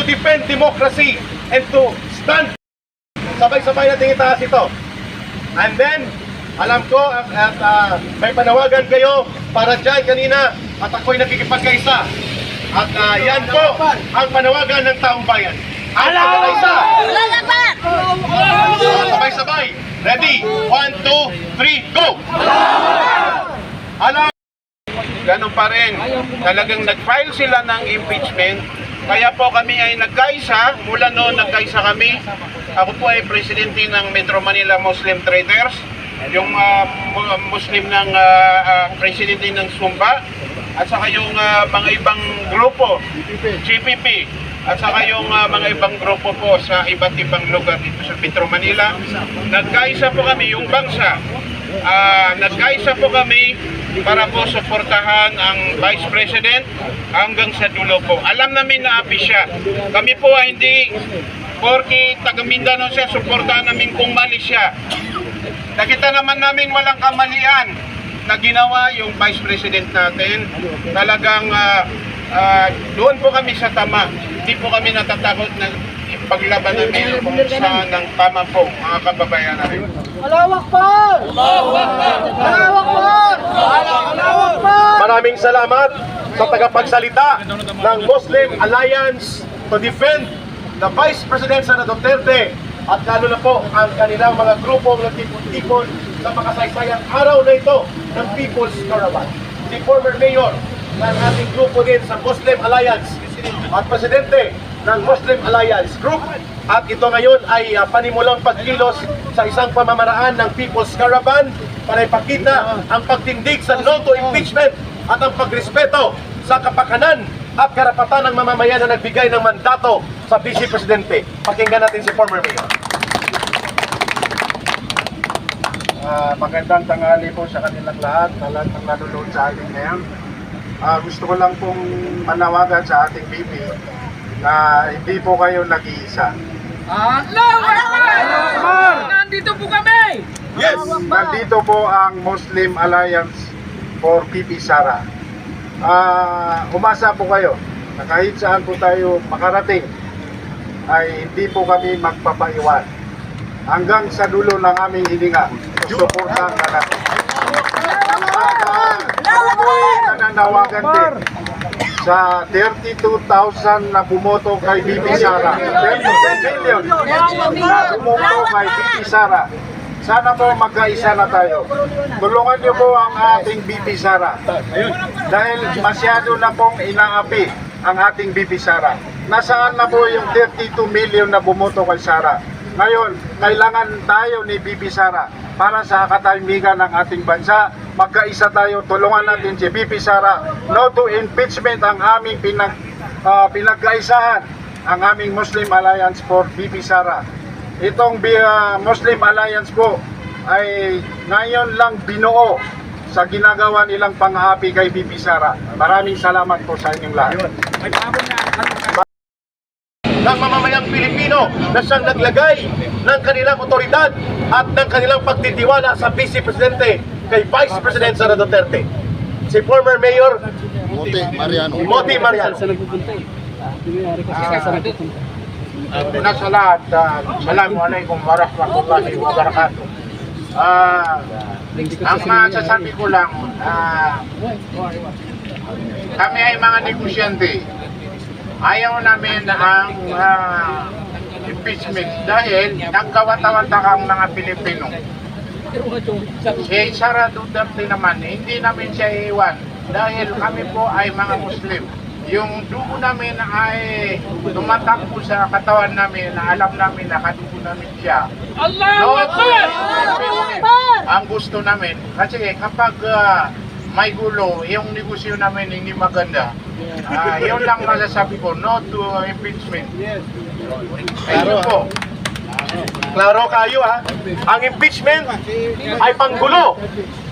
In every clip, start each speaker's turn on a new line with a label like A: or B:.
A: to defend democracy and to stand. Sabay-sabay natin itaas ito. And then, alam ko at, at ah, may panawagan kayo para dyan kanina at ako'y nakikipagkaisa. At ah, yan po ang panawagan ng taong bayan. Ang pagkakaisa.
B: Lalaban!
A: Sabay-sabay. Ready? One, two, three, go! Alam, ganun pa rin. Talagang nag-file sila ng impeachment. Kaya po kami ay nagkaisa. Mula noon nagkaisa kami. Ako po ay presidente ng Metro Manila Muslim Traders. Yung mu- Muslim ng ah, ah, presidente ng Sumba. At saka yung ah, mga ibang grupo. GPP. At saka yung ah, mga ibang grupo po sa iba't ibang lugar dito sa Metro Manila. Nagkaisa po kami, yung bangsa. Ah, nagkaisa po kami para po suportahan ang Vice President hanggang sa dulo po. Alam namin na api siya. Kami po ay hindi porki taga Mindanao siya, suportahan namin kung mali siya. Nakita naman namin walang kamalian na ginawa yung Vice President natin. Talagang ah, ah, doon po kami sa tama. Hindi po kami natatakot na paglaban namin saan ng tama po, mga kababayan namin.
B: Alawak po! Alawak po! Alawak po!
A: Maraming salamat sa tagapagsalita ng Muslim Alliance to defend the Vice President Sara Duterte at lalo na po ang kanilang mga grupo ng tipon-tipon sa makasaysayang araw na ito ng People's Caravan. Si former mayor ng ating grupo din sa Muslim Alliance at presidente ng Muslim Alliance Group at ito ngayon ay ah, panimulang pagkilos sa isang pamamaraan ng People's Caravan para ipakita ang pagtindig sa no to impeachment at ang pagrespeto sa kapakanan at karapatan ng mamamayan na nagbigay ng mandato sa Vice Presidente. Pakinggan natin si former mayor.
C: Ah, magandang tanghali po sa kanilang lahat, na lahat ng nanonood sa atin ngayon. Ah, gusto ko lang pong manawagan sa ating BP na hindi po kayo nag-iisa.
D: Allahu Nandito po kami!
A: Yes!
C: Nandito po ang Muslim Alliance for PP Sara. Ah, umasa po kayo na kahit saan po tayo makarating ay hindi po kami magpapaiwan. Hanggang sa dulo ng aming hininga, susuportahan na natin. Nananawagan din sa 32,000 na bumoto kay Bibi Sara. 10 million na bumoto kay Bibi Sara. Sana po magkaisa na tayo. Tulungan niyo po ang ating Bibi Sara. Dahil masyado na pong inaapi ang ating Bibi Sara. Nasaan na po yung 32 million na bumoto kay Sara? Ngayon, kailangan tayo ni Bibi Sara para sa katahimikan ng ating bansa. Magkaisa tayo, tulungan natin si Bibi Sara. No to impeachment ang aming pinag, ah, pinagkaisahan, ang aming Muslim Alliance for Bibi Sara. Itong ah, Muslim Alliance po ay ngayon lang binuo sa ginagawa nilang pang-aapi kay Bibi Sara. Maraming salamat po sa inyong lahat.
D: May pabon na.
A: ng mamamayang Pilipino na siyang naglagay ng kanilang otoridad at ng kanilang pagtitiwala sa Vice Presidente kay Vice President Sara Duterte. Si former Mayor
E: Monte Mariano.
A: Moti Mariano.
C: Uh, una sa lahat, uh, Assalamualaikum warahmatullahi wabarakatuh. Ah, ang masasabi ko lang, ah, kami ay mga negosyante. Ayaw namin ang ah, impeachment dahil nagkawata-wata ang mga Pilipino. Si Sara Duterte naman, hindi namin siya iiwan dahil kami po ay mga Muslim. Yung dugo namin ay tumatakbo sa katawan namin na alam namin na kadugo namin siya.
D: Allahu
C: No,
D: Akbar!
C: ang gusto namin, kasi kapag ah, may gulo, yung negosyo namin hindi maganda. Ah, yun lang masasabi ko, no to impeachment. Thank you po.
A: Klaro kayo ha. Ang impeachment ay panggulo.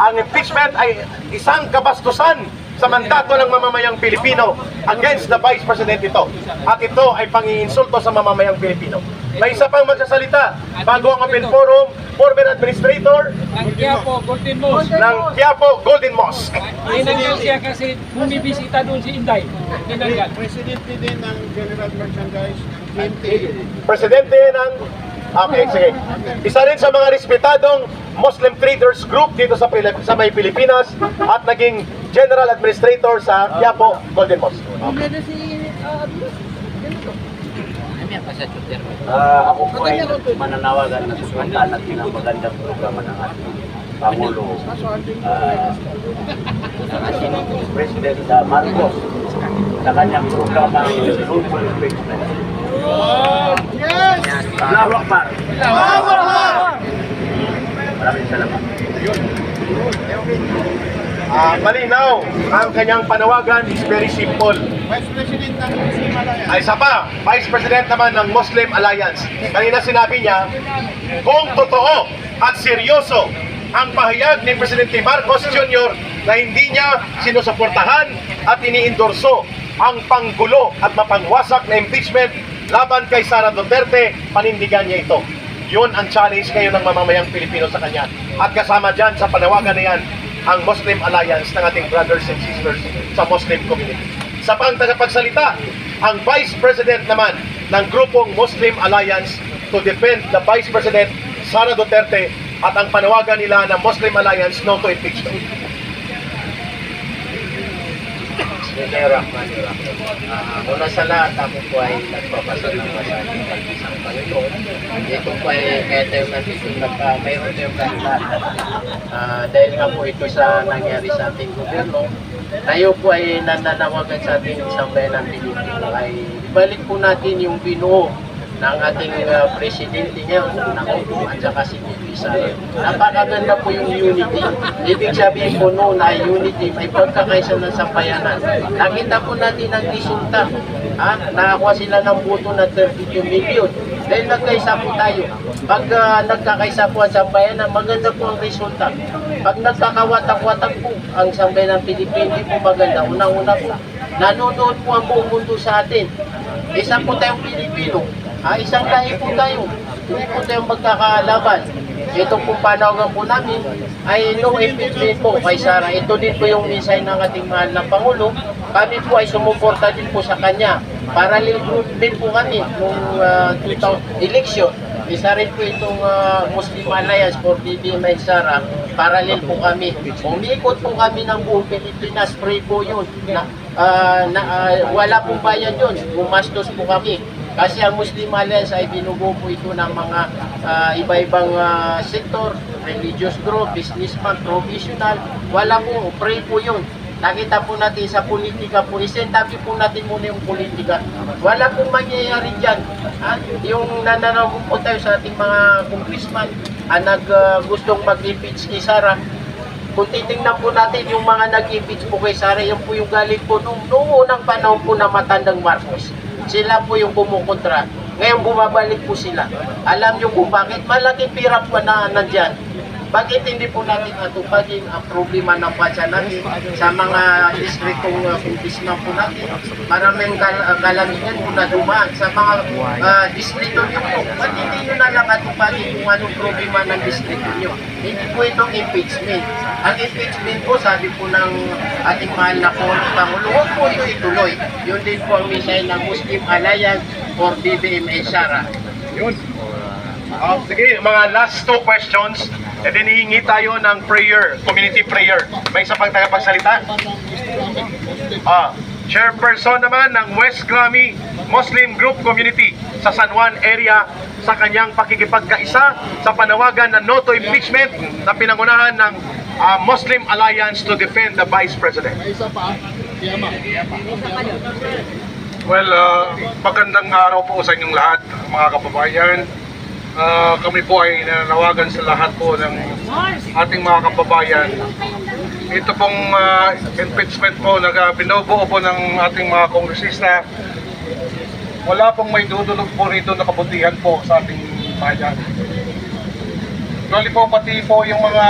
A: Ang impeachment ay isang kabastusan sa mandato ng mamamayang Pilipino against the Vice President ito. At ito ay pangiinsulto sa mamamayang Pilipino. May isa pang magsasalita bago ang Appeal Forum, former administrator
D: Ang Quiapo, Golden Moss.
A: ng Quiapo Golden Mosque.
D: Tinanggal siya kasi bumibisita doon si Inday. Tinanggal.
F: Presidente din ng General Merchandise,
A: Presidente ng... Okay, sige. Isa rin sa mga respetadong Muslim Traders Group dito sa, Pilip- sa may Pilipinas at naging General Administrator sa Quiapo Golden Mosque.
G: Ah, ako po ay mananawagan na susundan natin ang magandang programa ng ating Pangulo ah, ng ating President ah, Marcos sa kanyang programa Lawful Impeachment. Allahu Akbar! Maraming salamat.
A: Ah, malinaw, ang kanyang panawagan is very simple.
F: Vice President ng Himalaya.
A: Ay isa pa, Vice President naman ng Muslim Alliance. Kanina sinabi niya, kung totoo at seryoso ang pahayag ni Presidente Marcos Jr. na hindi niya sinusuportahan at iniindorso ang panggulo at mapangwasak na impeachment laban kay Sara Duterte, panindigan niya ito. Yun ang challenge ngayon ng mamamayang Pilipino sa kanya. At kasama dyan sa panawagan na yan, ang Muslim Alliance ng ating brothers and sisters sa Muslim community. Sa pang tagapagsalita, ang Vice President naman ng grupong Muslim Alliance to defend the Vice President Sara Duterte at ang panawagan nila ng Muslim Alliance no to impeachment.
G: Bismillahirrahmanirrahim. Uh, una sa lahat, ako po ay nagpapasalamat sa ating pag-isang Panginoon. Ito po ay kaya tayo nandito nagka, mayroon tayong lahat. Uh, dahil nga po ito sa nangyari sa ating gobyerno, tayo po ay nananawagan sa ating isang bayan ng Pilipino ay ibalik po natin yung binuo ng ating uh, presidente ngayon, ng si Bibi Sara. Napakaganda po yung unity. Ibig sabihin po noon ay unity, may pagkakaisa ng sampayanan. Nakita po natin ang resulta. Ha? Nakakuha sila ng boto na 32 million. Dahil nagkaisa po tayo. Pag uh, nagkakaisa po ang sampayanan, maganda po ang resulta. Pag nagkakawatak-watak po ang sambayan ng Pilipinas, hindi po maganda. Unang-una po, nanonood po ang buong mundo sa atin. Isa po tayong Pilipino. Ah, isang lahi po tayo. Hindi po tayong magkakalaban. Ito po panawagan po namin ay no impeachment po kay Sara. Ito din po yung mensahe ng ating mahal na Pangulo. Kami po ay sumuporta din po sa kanya. Para din po kami nung uh, 2000 election. Isa rin po itong ah, Muslim Alliance for BBM and Sara. Parallel po kami. Umikot po kami ng buong Pilipinas. Free po yun. Na, ah, na, ah, wala pong bayad yun. Gumastos po kami. Kasi ang Muslim Alliance ay binubuo ito ng mga ah, iba-ibang ah, sektor, religious group, businessman, provisional. Wala po, free po yun. Nakita po natin sa politika po, isentabi po natin muna yung politika. Wala pong mangyayari dyan. Ha? Yung nananaw po tayo sa ating mga congressman ang nag ah, gustong mag-impeach kay Sara, kung titingnan po natin yung mga nag-impeach po kay Sara, yan po yung galing po nung, nung unang panahon po na matandang Marcos. Sila po yung kumukontra. Ngayon bumabalik po sila. Alam nyo kung bakit malaking pira po na nandyan. Bakit hindi po natin atupagin ang problema ng bansa natin sa mga distrikong uh, congressman po natin? Maraming kal uh, po na dumaan sa mga uh, distrito nyo po. Ba't hindi nyo na lang atupagin kung anong problema ng distrito nyo? Hindi po itong impeachment. Ang impeachment po, sabi po ng ating mahal na po, Pangulo, huwag po ito ituloy. Yun din po ang misay ng Muslim Alliance for BBM Sara.
A: Ah, sige, mga last two questions. E then hihingi tayo ng prayer, community prayer. May isa pang tagapagsalita? Ah, chairperson naman ng West Grammy Muslim Group Community sa San Juan area sa kanyang pakikipagkaisa sa panawagan na no to impeachment na pinangunahan ng ah, Muslim Alliance to defend the Vice President.
H: Well, uh, magandang araw po sa inyong lahat, mga kababayan. Uh, kami po ay nananawagan sa lahat po ng ating mga kababayan. Ito pong uh, impeachment po na uh, binubuo po ng ating mga kongresista. Wala pong may dudulog po rito na kabutihan po sa ating bayan. Actually po, pati po yung mga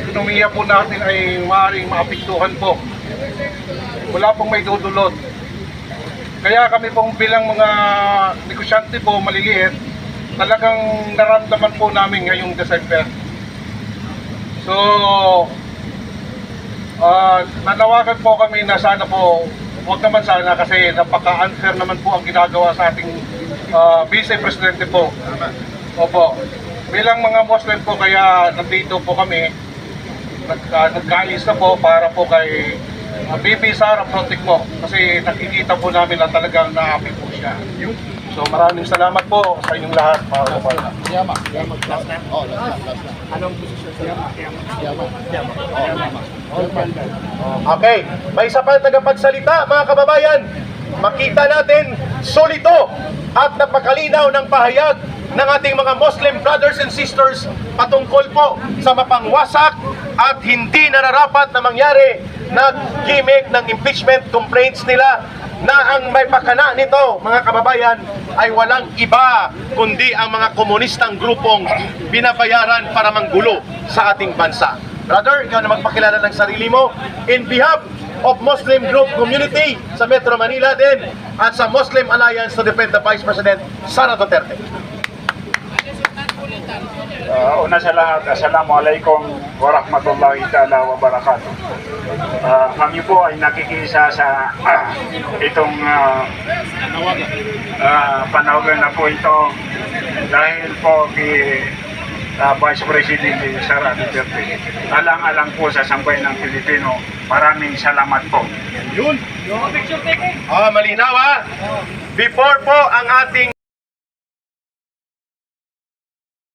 H: ekonomiya po natin ay maaaring maapektuhan po. Wala pong may dudulot Kaya kami pong bilang mga negosyante po maliliit, talagang naramdaman po namin ngayong December. So, ah nanawagan po kami na sana po, huwag naman sana kasi napaka-unfair naman po ang ginagawa sa ating ah, Vice Presidente po. Opo. Bilang mga Muslim po kaya nandito po kami, nag, uh, nagkaalis na po para po kay uh, Bibi Sara Protect mo kasi nakikita po namin na talagang naapi po siya. So maraming salamat po sa inyong lahat mga kababayan.
A: Okay, may isa pa tagapagsalita mga kababayan. Makita natin solito at napakalinaw ng pahayag ng ating mga Muslim brothers and sisters patungkol po sa mapangwasak at hindi nararapat na mangyari na gimmick ng impeachment complaints nila na ang may pakana nito mga kababayan ay walang iba kundi ang mga komunistang grupong binabayaran para manggulo sa ating bansa. Brother, ikaw na magpakilala ng sarili mo in behalf of Muslim Group Community sa Metro Manila din at sa Muslim Alliance to defend the Vice President Sara Duterte.
I: Uh, una sa lahat, Assalamualaikum warahmatullahi ta'ala wabarakatuh. Uh, kami po ay nakikisa sa ah, itong uh, uh, panawagan na po ito dahil po kay uh, Vice President Sara Duterte. Alang-alang po sa sambayan ng Pilipino, maraming salamat po.
A: Yun. Ah, malinaw ah. Before po ang ating